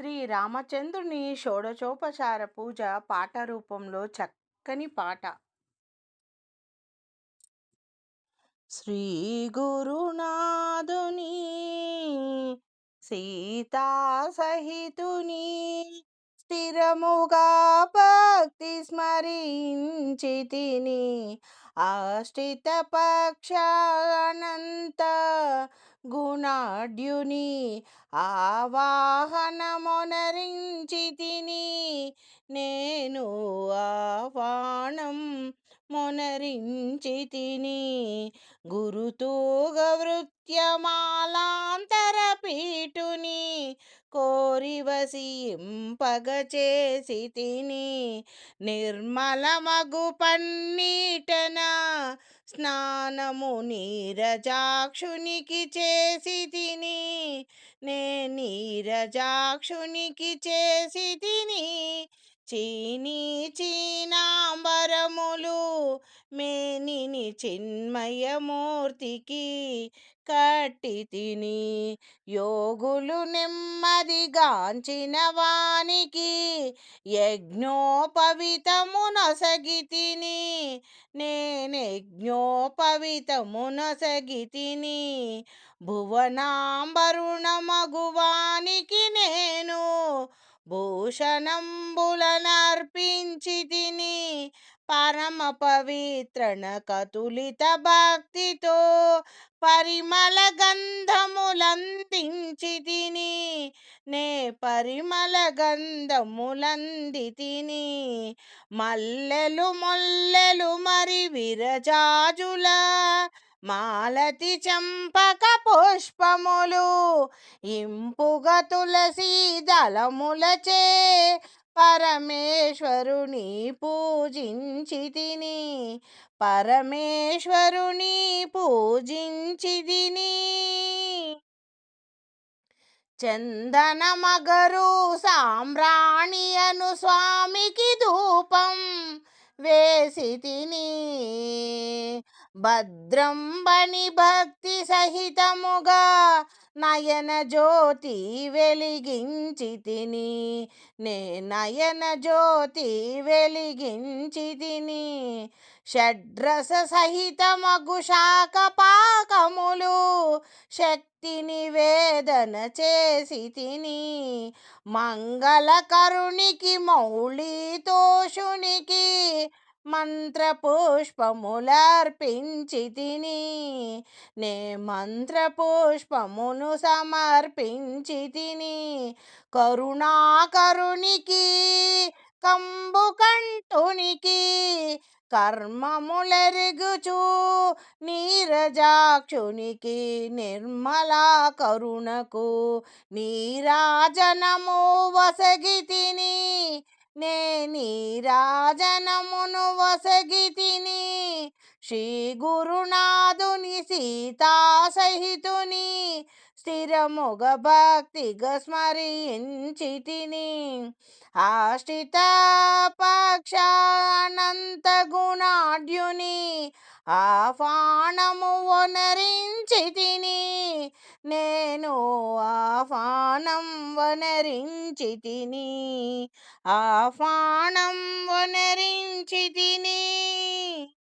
శ్రీ రామచంద్రుని షోడచోపచార పూజ పాట రూపంలో చక్కని పాట. శ్రీ గురునాథుని సీతా సహితుని స్థిరముగా భక్తి స్మరించి తిని ఆశ్రిత పక్షానంత గుణాఢ్యుని ఆవాహనమొనరించి తిని నేను ఆహ్వానం మొనరించి తిని గురుతూగ వృత్యమాలాంతర పీటుని కోరివసింపగ చేసి తిని నిర్మలమగు పన్నీటన స్నానము నీరజాక్షునికి చేసి తిని నే నీరజాక్షునికి చేసి తిని చీనీ చీనాంబరములు మేనిని చిన్మయమూర్తికి కట్టి తిని యోగులు నెమ్మదిగాంచిన వానికి యజ్ఞోపవితమునొసగి తిని నే తిని భువనాంబరుణమగువానికి నేను భూషణంబులనర్పించి తిని పరమ పవిత్రణ కతులిత భక్తితో పరిమళ గంధములందించి తిని నే పరిమళ గంధములంది తిని మల్లెలు మొల్లెలు మరి విరజాజుల మాలతి చంపక పుష్పములు ఇంపుగ తులసి దళములచే పరమేశ్వరుని పూజించి తిని పరమేశ్వరుని పూజించి తిని చందనమగరు సామ్రాణియను స్వామికి ధూపం వేసి తిని భద్రంబని భక్తి సహితముగా నయన జ్యోతి వెలిగించి తిని. నే నయన జ్యోతి వెలిగించి తిని. షడ్రస సహితమగు శాఖ పాకములు శక్తి నివేదన చేసి తిని. మంగళకరునికి మౌళితోషునికి మంత్రపుష్పములర్పించి తిని నే మంత్రపుష్పమును సమర్పించి తిని కరుణాకరునికి కంబుకంఠునికి కర్మములెరుగుచు నీరజాక్షునికి నిర్మలా కరుణకు నీరాజనము వసగి నే నీ రాజనమును వసగితిని శ్రీ గురునాథుని సీతా సహితుని స్థిరముగ భక్తిగా స్మరించి తిని ఆశ్రిత పక్షానంత గుణాఢ్యుని ఆహ్వానము వనరించి తిని నేను ఆహ్వానం వనరించి తిని వనరించితిని. వనరించి తిని